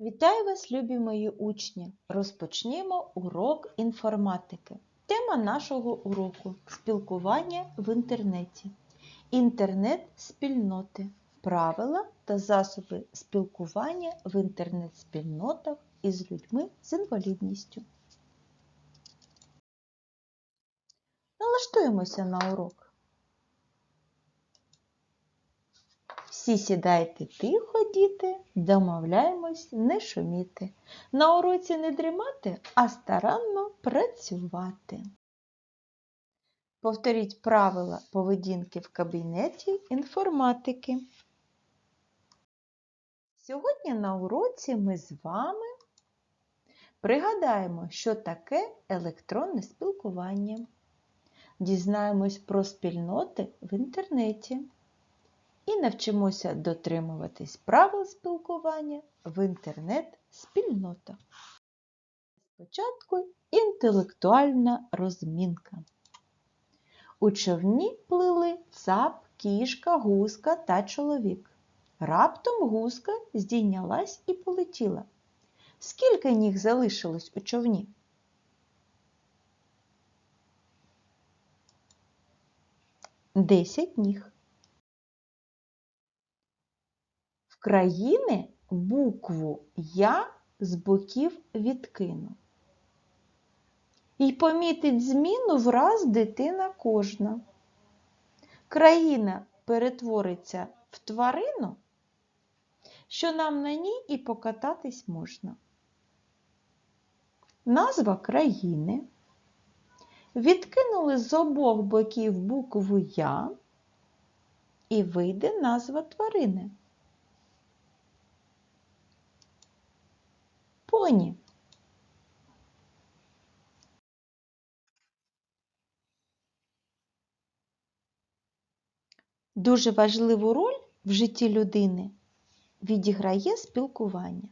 Вітаю вас, любі мої учні! Розпочнімо урок інформатики. Тема нашого уроку спілкування в інтернеті. Інтернет-спільноти. Правила та засоби спілкування в інтернет-спільнотах із людьми з інвалідністю. Налаштуємося на урок. Всі сідайте тихо, діти, домовляємось не шуміти. На уроці не дрімати, а старанно працювати. Повторіть правила поведінки в кабінеті інформатики. Сьогодні на уроці ми з вами пригадаємо, що таке електронне спілкування. Дізнаємось про спільноти в інтернеті і навчимося дотримуватись правил спілкування в інтернет-спільнотах. Спочатку інтелектуальна розмінка. У човні плили цап, кішка, гуска та чоловік. Раптом гуска здійнялась і полетіла. Скільки ніг залишилось у човні? Десять ніг. В країни букву Я з боків відкину. І помітить зміну враз дитина кожна. Країна перетвориться в тварину, що нам на ній і покататись можна. Назва країни. Відкинули з обох боків букву Я і вийде назва тварини. Поні. Дуже важливу роль в житті людини відіграє спілкування.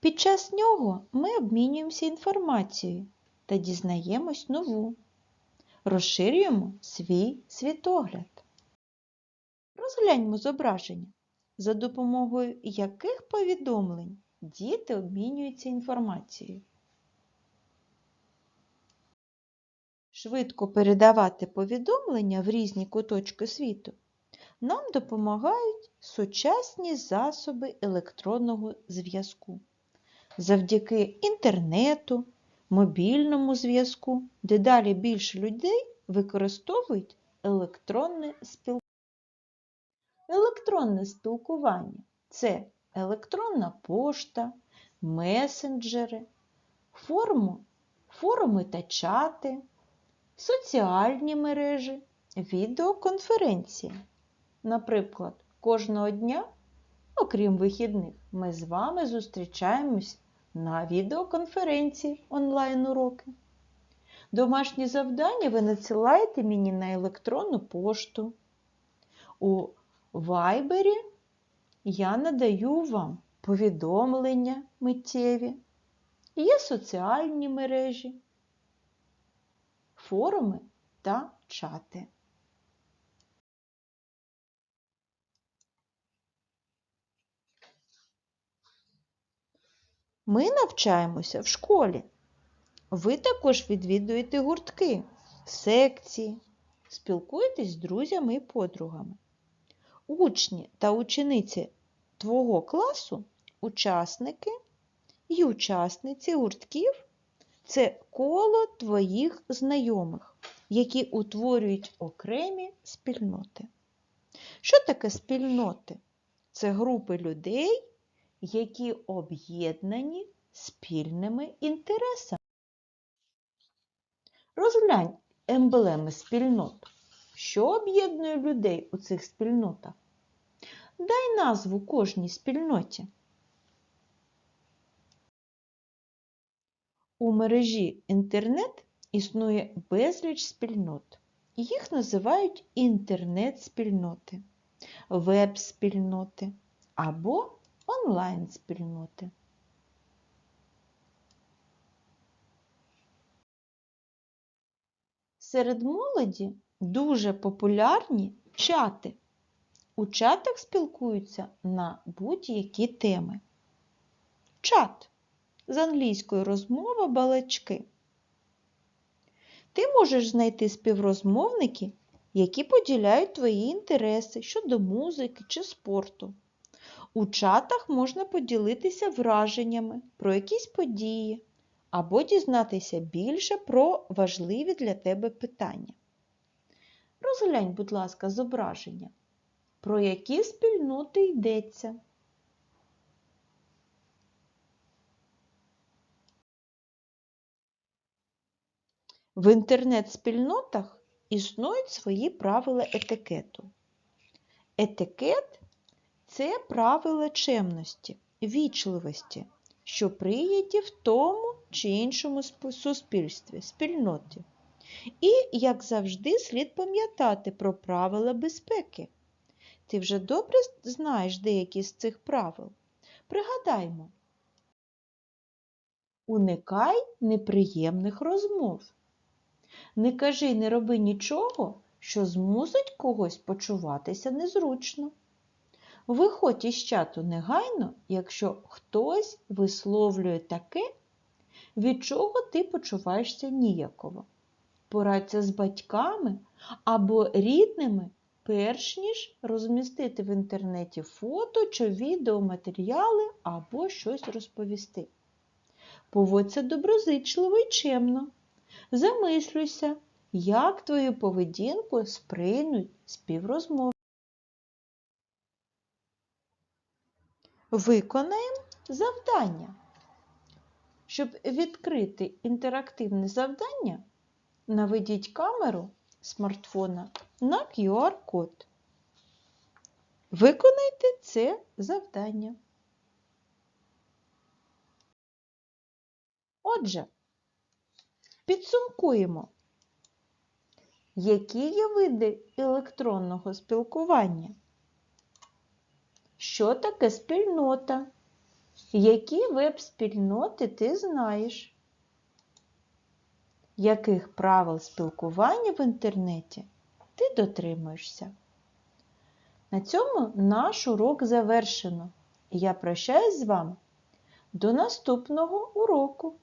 Під час нього ми обмінюємося інформацією та дізнаємось нову, розширюємо свій світогляд. Розгляньмо зображення, за допомогою яких повідомлень діти обмінюються інформацією. Швидко передавати повідомлення в різні куточки світу нам допомагають сучасні засоби електронного зв'язку. Завдяки інтернету, мобільному зв'язку, дедалі більше людей використовують електронне спілкування. Електронне спілкування це електронна пошта, месенджери, форму, форуми та чати, соціальні мережі, відеоконференції. Наприклад, кожного дня, окрім вихідних, ми з вами зустрічаємось на відеоконференції онлайн-уроки. Домашні завдання ви надсилаєте мені на електронну пошту. У Вайбері я надаю вам повідомлення миттєві. Є соціальні мережі, форуми та чати. Ми навчаємося в школі. Ви також відвідуєте гуртки, секції, спілкуєтесь з друзями і подругами. Учні та учениці твого класу, учасники і учасниці гуртків це коло твоїх знайомих, які утворюють окремі спільноти. Що таке спільноти? Це групи людей, які об'єднані спільними інтересами. Розглянь емблеми спільнот. Що об'єднує людей у цих спільнотах? Дай назву кожній спільноті. У мережі інтернет існує безліч спільнот. Їх називають інтернет-спільноти, веб-спільноти або онлайн-спільноти. Серед молоді дуже популярні чати. У чатах спілкуються на будь-які теми. чат. З англійської розмова балачки. Ти можеш знайти співрозмовники, які поділяють твої інтереси щодо музики чи спорту. У чатах можна поділитися враженнями про якісь події або дізнатися більше про важливі для тебе питання. Розглянь, будь ласка, зображення. Про які спільноти йдеться? В інтернет-спільнотах існують свої правила етикету. Етикет це правила чемності, вічливості, що прияті в тому чи іншому суспільстві, спільноті. І, як завжди, слід пам'ятати про правила безпеки. Ти вже добре знаєш деякі з цих правил. Пригадаймо. Уникай неприємних розмов. Не кажи, й не роби нічого, що змусить когось почуватися незручно. Виходь із чату негайно, якщо хтось висловлює таке, від чого ти почуваєшся ніяково. Порадься з батьками або рідними, перш ніж розмістити в інтернеті фото чи відеоматеріали або щось розповісти. Поводься доброзичливо і чемно. Замислюйся, як твою поведінку сприймуть співрозмовники. Виконаємо завдання. Щоб відкрити інтерактивне завдання, наведіть камеру смартфона на QR-код. Виконайте це завдання. Отже, підсумкуємо, які є види електронного спілкування. Що таке спільнота? Які веб-спільноти ти знаєш? Яких правил спілкування в інтернеті ти дотримуєшся? На цьому наш урок завершено. Я прощаюсь з вами до наступного уроку.